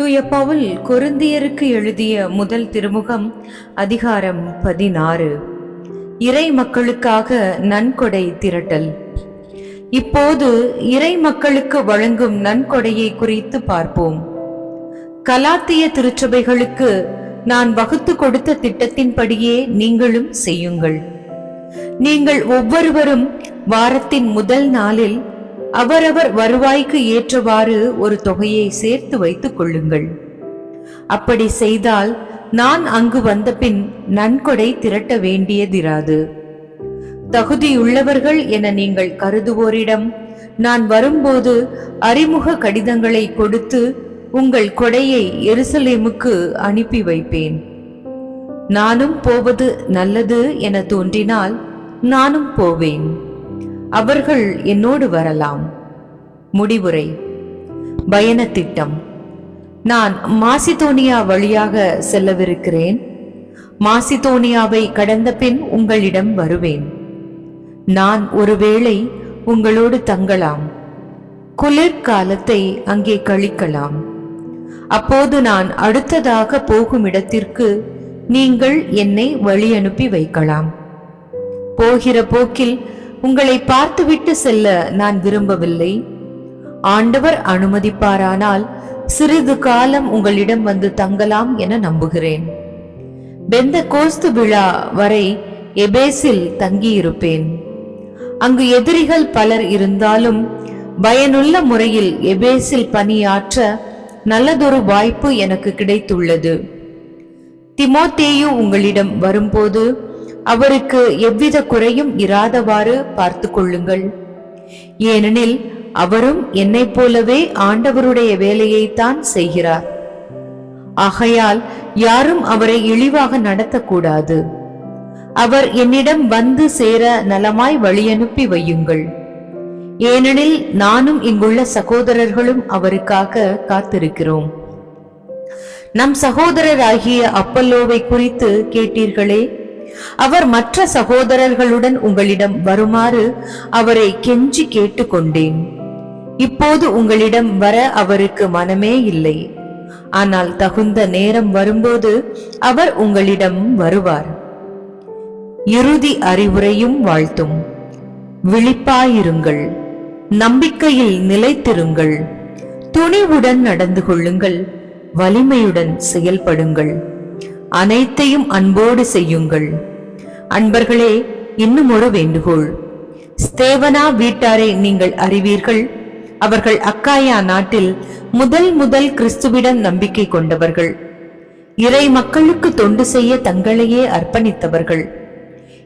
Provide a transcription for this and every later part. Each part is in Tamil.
தூய பவுல் கொருந்தியருக்கு எழுதிய முதல் திருமுகம் அதிகாரம் பதினாறு. இறை மக்களுக்காக நன்கொடை திரட்டல். இப்போது இறை மக்களுக்கு வழங்கும் நன்கொடையை குறித்து பார்ப்போம். கலாத்திய திருச்சபைகளுக்கு நான் வகுத்து கொடுத்த திட்டத்தின்படியே நீங்களும் செய்யுங்கள். நீங்கள் ஒவ்வொருவரும் வாரத்தின் முதல் நாளில் அவரவர் வருவாய்க்கு ஏற்றவாறு ஒரு தொகையை சேர்த்து வைத்துக் கொள்ளுங்கள். அப்படி செய்தால் நான் அங்கு வந்தபின் நன்கொடை திரட்ட வேண்டியதிராது. தகுதியுள்ளவர்கள் என நீங்கள் கருதுவோரிடம் நான் வரும்போது அறிமுக கடிதங்களை கொடுத்து உங்கள் கொடையை எருசலேமுக்கு அனுப்பி வைப்பேன். நானும் போவது நல்லது என தோன்றினால் நானும் போவேன். அவர்கள் என்னோடு வரலாம். முடிவுரை. பயண திட்டம் நான் மாசிதோனியா வழியாக செல்லவிருக்கிறேன். மாசிதோனியாவை கடந்த பின் உங்களிடம் வருவேன். நான் ஒருவேளை உங்களோடு தங்கலாம். குளிர்காலத்தை அங்கே கழிக்கலாம். அப்போது நான் அடுத்ததாக போகும் இடத்திற்கு நீங்கள் என்னை வழி அனுப்பி வைக்கலாம். போகிற போக்கில் உங்களை பார்த்துவிட்டு செல்ல நான் விரும்பவில்லை. ஆண்டவர் அனுமதிப்பாரானால் சிறிது காலம் உங்களிடம் வந்து தங்கலாம் என நம்புகிறேன். பெந்த கோஸ்து விழா வரை எபேஸில் தங்கியிருப்பேன். அங்கு எதிரிகள் பலர் இருந்தாலும் பயனுள்ள முறையில் எபேஸில் பணியாற்ற நல்லதொரு வாய்ப்பு எனக்கு கிடைத்துள்ளது. திமோத்தேயு உங்களிடம் வரும்போது அவருக்கு எவ்வித குறையும் இராதவாறு பார்த்து கொள்ளுங்கள் ஏனெனில் அவரும் என்னைப் போலவே ஆண்டவருடைய வேலையைத்தான் செய்கிறார். ஆகையால் யாரும் அவரை இழிவாக நடத்தக்கூடாது. அவர் என்னிடம் வந்து சேர நலமாய் வழியனுப்பி வையுங்கள். ஏனெனில் நானும் இங்குள்ள சகோதரர்களும் அவருக்காக காத்திருக்கிறோம். நம் சகோதரராகிய அப்பல்லோவை குறித்து கேட்டீர்களே அவர் மற்ற சகோதரர்களுடன் உங்களிடம் வருமாறு அவரை கெஞ்சி கேட்டுக்கொண்டேன். இப்போது உங்களிடம் வர அவருக்கு மனமே இல்லை. ஆனால் தகுந்த நேரம் வரும்போது அவர் உங்களிடம் வருவார். இறுதி அறிவுரையும் வாழ்த்தும். விழிப்பாயிருங்கள். நம்பிக்கையில் நிலைத்திருங்கள். துணிவுடன் நடந்து கொள்ளுங்கள். வலிமையுடன் செயல்படுங்கள். அனைத்தையும் அன்போடு செய்யுங்கள். அன்பர்களே இன்னும் ஒரு வேண்டுகோள். ஸ்தேவனா வீட்டாரை நீங்கள் அறிவீர்கள். அவர்கள் அக்காயா நாட்டில் முதல் முதல் கிறிஸ்துவிடம் நம்பிக்கை கொண்டவர்கள். இறை மக்களுக்கு தொண்டு செய்ய தங்களையே அர்ப்பணித்தவர்கள்.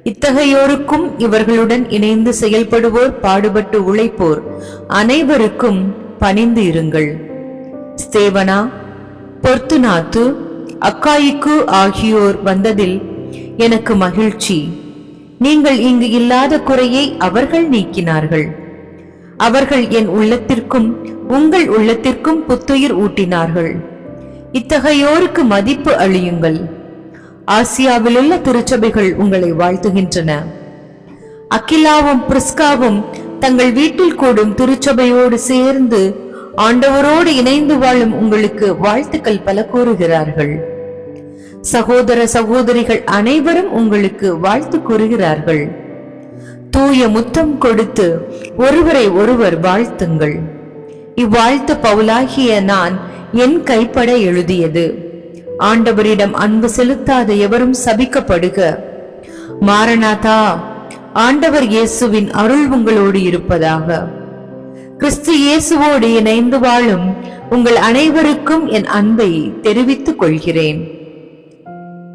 இத்தகையோருக்கும் இவர்களுடன் இணைந்து செயல்படுவோர் பாடுபட்டு உழைப்போர் அனைவருக்கும் பணிந்து இருங்கள். ஸ்தேவனா பொர்த்துநாத்து அக்காயிக்கு ஆகியோர் வந்ததில் எனக்கு மகிழ்ச்சி. நீங்கள் இங்கு இல்லாத குறையை அவர்கள் நீக்கினார்கள். அவர்கள் என் உள்ளத்திற்கும் உங்கள் உள்ளத்திற்கும் புத்துயிர் ஊட்டினார்கள். இத்தகையோருக்கு மதிப்பு அழியுங்கள் ஆசியாவிலுள்ள திருச்சபைகள் உங்களை வாழ்த்துகின்றன. அகிலாவும் பிரிஸ்காவும் தங்கள் வீட்டில் கூடும் திருச்சபையோடு சேர்ந்து ஆண்டவரோடு இணைந்து வாழும் உங்களுக்கு வாழ்த்துக்கள் பல கூறுகிறார்கள். சகோதர சகோதரிகள் அனைவரும் உங்களுக்கு வாழ்த்து கூறுகிறார்கள். தூய முத்தம் கொடுத்து ஒருவரை ஒருவர் வாழ்த்துங்கள். இவ்வாழ்த்து பவுலாகிய நான் என் கைப்பட எழுதியது. ஆண்டவரிடம் அன்பு செலுத்தாத எவரும் சபிக்கப்படுக. மாரநாதா ஆண்டவர் இயேசுவின் அருள் உங்களோடு இருப்பதாக. கிறிஸ்து இயேசுவோடு இணைந்து வாழும் உங்கள் அனைவருக்கும் என் அன்பை தெரிவித்துக் கொள்கிறேன்.